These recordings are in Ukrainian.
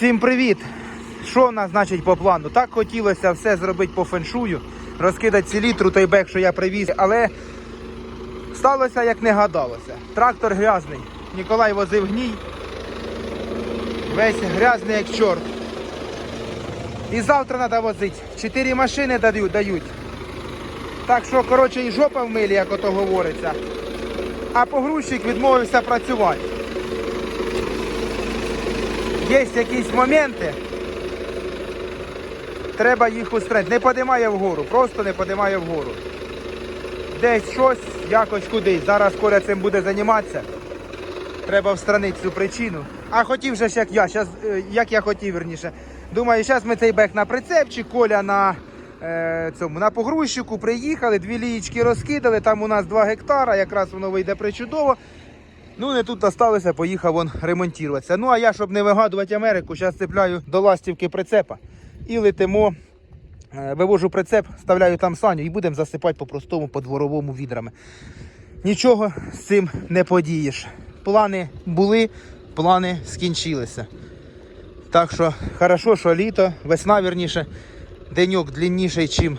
Всім привіт! Що в нас значить по плану? Так хотілося все зробити по феншую, розкидати селітру той бек, що я привіз, але сталося як не гадалося. Трактор грязний. Ніколай возив гній. Весь грязний як чорт. І завтра треба возити. Чотири машини дають. Так що, коротше, і жопа в милі, як ото говориться. А погрузчик відмовився працювати. Є якісь моменти, треба їх устранити. Не подимає вгору, просто не подимає вгору. Десь щось, якось кудись. Зараз Коля цим буде займатися. Треба встранити цю причину. А хотів же як я, щас, е, як я хотів верніше. Думаю, зараз ми цей бек на прицепчик, Коля на е, цьому на погрузчику приїхали, дві лієчки розкидали, там у нас 2 гектара, якраз воно вийде причудово. Ну, не тут осталося, поїхав он ремонтуватися. Ну, а я, щоб не вигадувати Америку, зараз цепляю до ластівки прицепа і летимо. Е, Вивожу прицеп, вставляю там саню і будемо засипати по-простому, по-дворовому відрами. Нічого з цим не подієш. Плани були, плани скінчилися. Так що, хорошо, що літо, весна, вірніше, деньок длинніший, чим,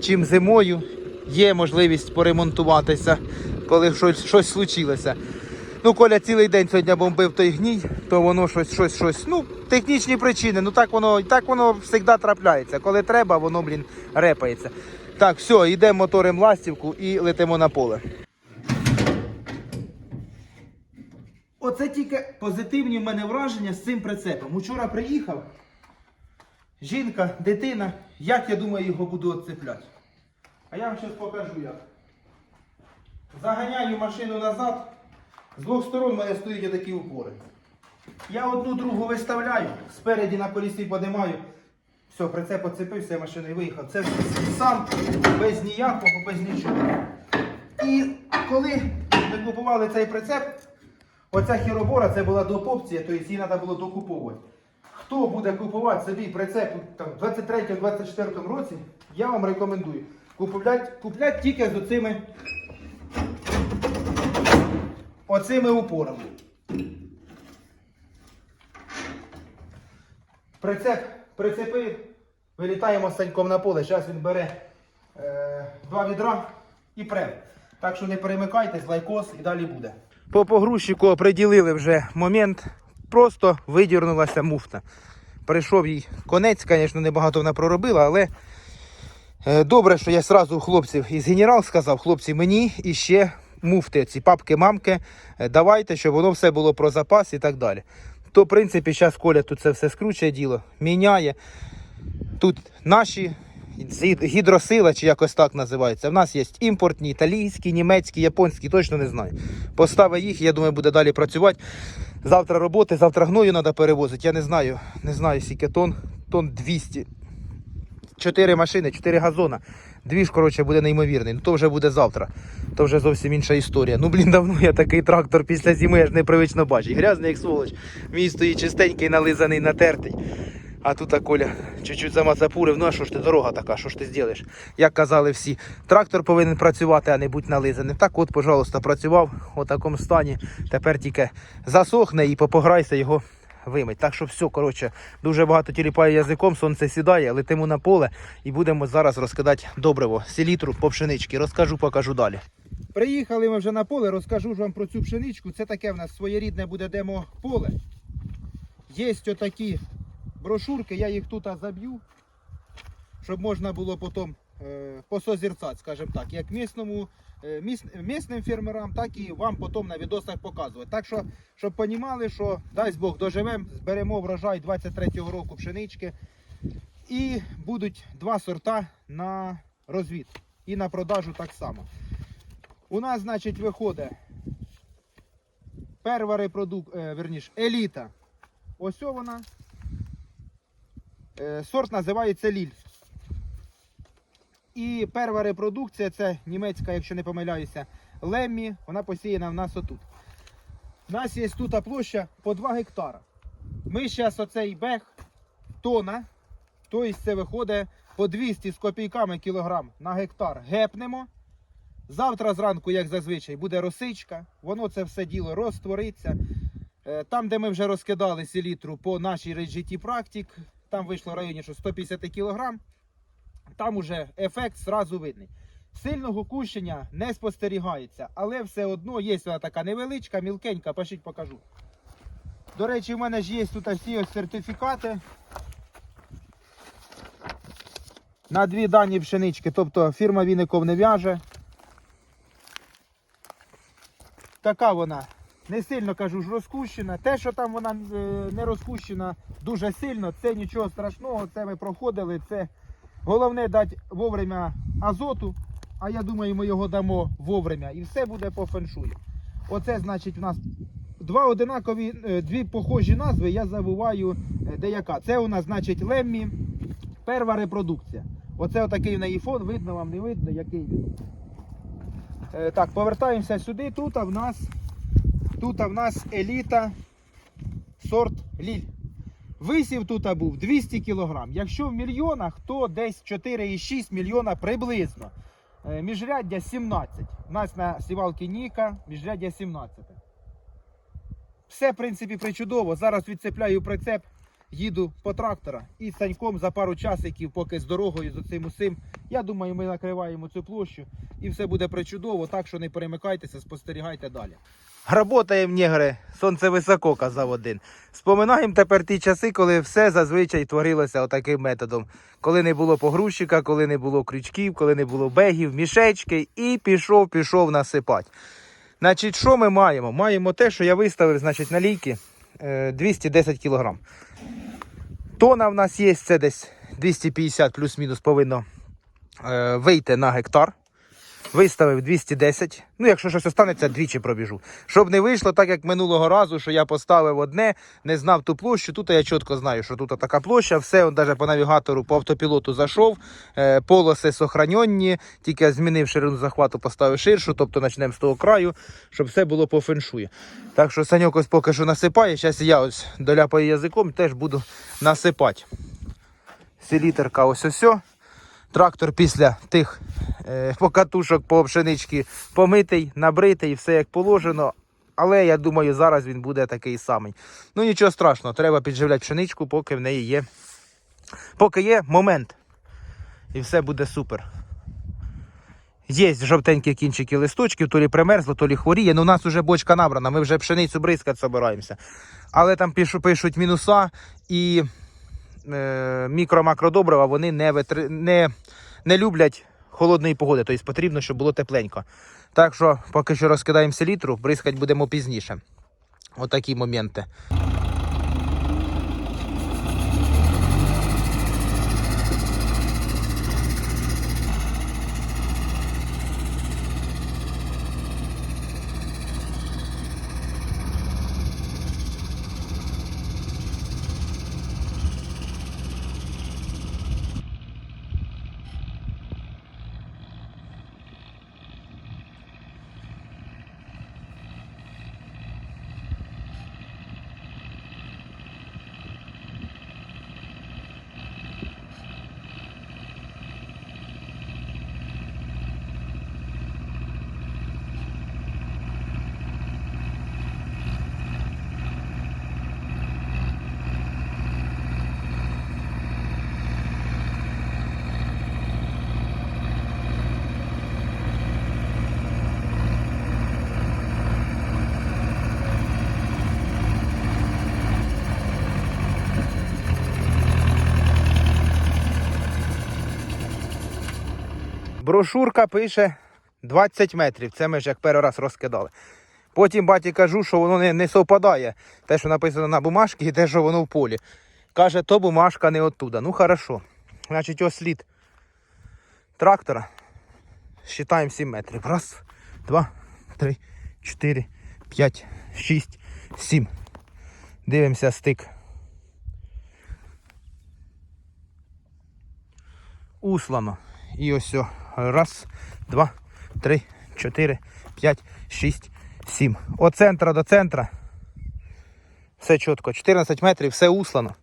чим зимою. Є можливість поремонтуватися, коли щось, щось случилося. Ну, Коля цілий день сьогодні бомбив той гній, то воно щось, щось, щось. Ну, технічні причини. Ну так воно, так воно завжди трапляється. Коли треба, воно, блін, репається. Так, все, йдемо моторим ластівку і летимо на поле. Оце тільки позитивні в мене враження з цим прицепом. Учора приїхав. Жінка, дитина, як я думаю, його буду відцепляти. А я вам зараз покажу як. Заганяю машину назад. З двох сторон у мене стоять такі упори. Я одну другу виставляю, спереді на колісі подимаю. Все, прицеп оцепився, я машиною виїхав. Це сам без ніякого, без нічого. І коли ми купували цей прицеп, оця хіробора це була допопція, тобто її треба було докуповувати. Хто буде купувати собі прицеп в 23-24 році, я вам рекомендую. Купляти тільки з оцими, оцими упорами. Прицеп прицепив, вилітаємо з Саньком на поле. Зараз він бере е, два відра і прем. Так що не перемикайтесь, лайкос і далі буде. По погрузчику оприділили вже момент. Просто видірнулася муфта. Прийшов їй конець, звісно, небагато вона проробила, але е, добре, що я сразу хлопців із генерал сказав, хлопці, мені іще муфти, ці папки-мамки, е, давайте, щоб воно все було про запас і так далі. То, в принципі, зараз Коля тут це все скручує діло, міняє. Тут наші гідросила, чи якось так називається. В нас є імпортні, італійські, німецькі, японські, точно не знаю. Поставив їх, я думаю, буде далі працювати. Завтра роботи, завтра гною треба перевозити. Я не знаю, не знаю, скільки тонн, тонн 200. Чотири машини, чотири газона. Дві ж, коротше, буде неймовірний. Ну то вже буде завтра. То вже зовсім інша історія. Ну, блін, давно я такий трактор після зими аж непривично бачу. Грязний, як сволоч. Мій стоїть чистенький, нализаний, натертий. А тут Коля чуть-чуть замацапурив. Ну а що ж ти дорога така, що ж ти зробиш? Як казали всі, трактор повинен працювати, а не бути нализаним. Так от, пожалуйста, працював у такому стані. Тепер тільки засохне і попограйся його вимить. Так що все, коротше, дуже багато тіліпає язиком, сонце сідає, летимо на поле і будемо зараз розкидати добриво, селітру по пшенички. Розкажу, покажу далі. Приїхали ми вже на поле, розкажу ж вам про цю пшеничку. Це таке в нас своєрідне буде демо поле. Є отакі брошурки, я їх тут заб'ю, щоб можна було потім е, посозерцати, скажімо так, як місному, міс, місним фермерам, так і вам потім на відосах показувати. Так що, щоб розуміли, що дасть Бог доживемо, зберемо врожай 23-го року пшенички. І будуть два сорта на розвід. І на продажу так само. У нас, значить, виходить перва репродук... е, верніш, еліта. Ось вона. Е, Сорт називається Ліль. І перша репродукція це німецька, якщо не помиляюся, Леммі. Вона посіяна в нас отут. У нас є тут площа по 2 гектара. Ми зараз оцей бег тона, тобто це виходить по 200 з копійками кілограм на гектар гепнемо. Завтра зранку, як зазвичай, буде росичка, воно це все діло розтвориться. Е, Там, де ми вже розкидали селітру по нашій RGT Practic, там вийшло в районі що 150 кг, там уже ефект зразу видний. Сильного кущення не спостерігається, але все одно є вона така невеличка, мілкенька, пошіть покажу. До речі, в мене ж є тут всі ось сертифікати. На дві дані пшенички, тобто фірма Віников не в'яже. Така вона. Не сильно кажу ж розкущена. Те, що там вона е, не розкущена дуже сильно, це нічого страшного, це ми проходили. Це головне дати вовремя азоту, а я думаю, ми його дамо вовремя і все буде по феншую. Оце значить у нас два одинакові, е, дві похожі назви, я забуваю е, де яка. Це у нас значить Леммі, перша репродукція. Оце отакий в неї фон, видно вам, не видно, який він. Е, так, повертаємося сюди. Тут в нас Тут в нас еліта сорт Ліль. Висів тут був 200 кг. Якщо в мільйонах, то десь 4,6 мільйона приблизно. Е, Міжряддя 17. У нас на сівалці Ніка міжряддя 17. Все, в принципі, причудово. Зараз відцепляю прицеп, їду по трактора і саньком за пару часиків, поки з дорогою, з оцим усім. Я думаю, ми накриваємо цю площу і все буде причудово, так що не перемикайтеся, спостерігайте далі. Работаємо негри, сонце високо, казав один. Споминаємо тепер ті часи, коли все зазвичай творилося отаким методом. Коли не було погрузчика, коли не було крючків, коли не було бегів, мішечки, і пішов, пішов насипати. Значить, що ми маємо? Маємо те, що я виставив значить, на лійки е, 210 кг. Тона в нас є, це десь 250 плюс-мінус повинно е, вийти на гектар. Виставив 210. Ну, якщо щось останеться, двічі пробіжу. Щоб не вийшло так, як минулого разу, що я поставив одне, не знав ту площу. Тут я чітко знаю, що тут така площа. Все, он навіть по навігатору, по автопілоту зайшов. Е, полоси сохраненні, тільки змінив ширину захвату, поставив ширшу, тобто почнемо з того краю, щоб все було по феншую. Так що Саньок ось поки що насипає. Зараз я ось доляпаю язиком, теж буду насипати. Селітерка ось ось. Трактор після тих е, покатушок по пшеничці помитий, набритий, все як положено. Але я думаю, зараз він буде такий самий. Ну нічого страшного, треба підживляти пшеничку, поки в неї є. Поки є момент. І все буде супер. Є жовтенькі кінчики листочків, то лі примерзло, то лі хворіє. Ну, у нас вже бочка набрана, ми вже пшеницю бризкати збираємося. Але там пишуть мінуса і мікро-макродобрива вони не, витри... не, не люблять холодної погоди, тобто потрібно, щоб було тепленько. Так що поки що розкидаємо селітру, бризкати будемо пізніше. Отакі моменти. Брошурка пише 20 метрів. Це ми ж як перший раз розкидали. Потім баті кажу, що воно не, не совпадає. Те, що написано на бумажці, і те, що воно в полі. Каже, то бумажка не оттуда. Ну хорошо. Значить, ось слід трактора. Считаємо 7 метрів. Раз, два, три, чотири, п'ять, шість, сім. Дивимося стик. Услано. І ось о. Раз, два, три, чотири, п'ять, шість, сім. От центра до центра. Все чітко. 14 метрів, все услано.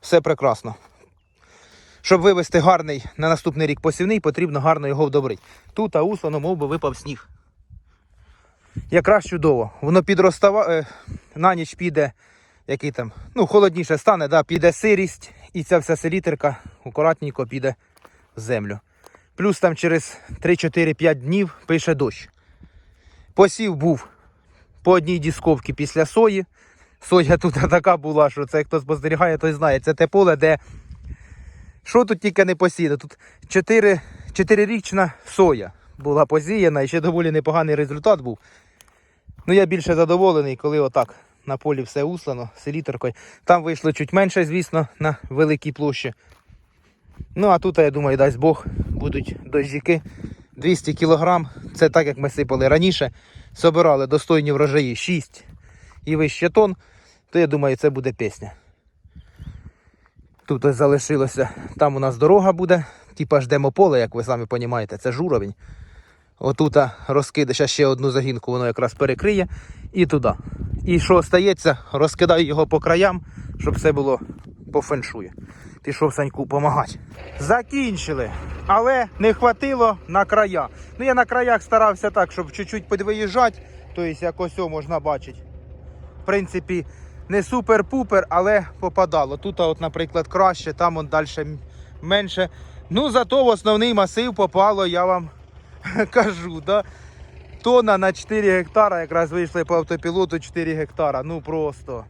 Все прекрасно. Щоб вивести гарний на наступний рік посівний, потрібно гарно його вдобрити. Тут а услано, мов би випав сніг. якраз чудово. Воно підростава, е, на ніч піде, який там, ну, холодніше стане, да, піде сирість, і ця вся селітерка акуратненько піде в землю. Плюс там через 3-4-5 днів пише дощ. Посів був по одній дісковці після сої. Соя тут така була, що це хто спостерігає, той знає. Це те поле, де що тут тільки не посіяно. Тут 4, 4-річна соя була посіяна і ще доволі непоганий результат був. Ну я більше задоволений, коли отак на полі все услано, селітеркою. Там вийшло чуть менше, звісно, на великій площі. Ну а тут, я думаю, дасть Бог, будуть дощики. 200 кг. Це так, як ми сипали раніше. Собирали достойні врожаї 6 і вище тонн, то я думаю, це буде пісня. Тут ось залишилося. Там у нас дорога буде, типа ждемо поле, як ви самі розумієте, це журовень. Отут розкиде ще ще одну загінку, воно якраз перекриє і туди. І що стається, розкидаю його по краям, щоб все було по феншую. Пішов Саньку допомагати. Закінчили, але не хватило на края. Ну я на краях старався так, щоб чуть-чуть підвиїжджати, тобто як ось можна бачити. В принципі, не супер-пупер, але попадало. Тут, от, наприклад, краще, там он далі менше. Ну, зато в основний масив попало, я вам кажу, да? Тона на 4 гектара, якраз вийшли по автопілоту 4 гектара. Ну просто.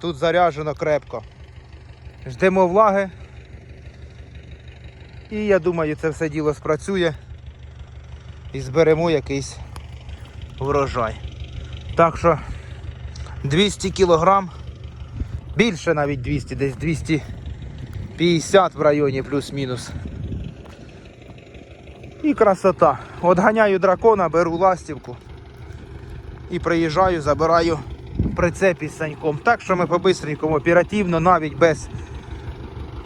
Тут заряджено крепко. Ждемо влаги. І я думаю, це все діло спрацює. І зберемо якийсь врожай. Так що 200 кілограм, більше навіть 200, десь 250 в районі плюс-мінус. І красота. Отганяю дракона, беру ластівку і приїжджаю, забираю прицеп із саньком. Так що ми по-бистренькому, оперативно, навіть без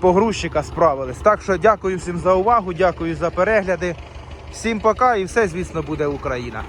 погрузчика справились. Так що дякую всім за увагу, дякую за перегляди. Всім пока і все, звісно, буде Україна.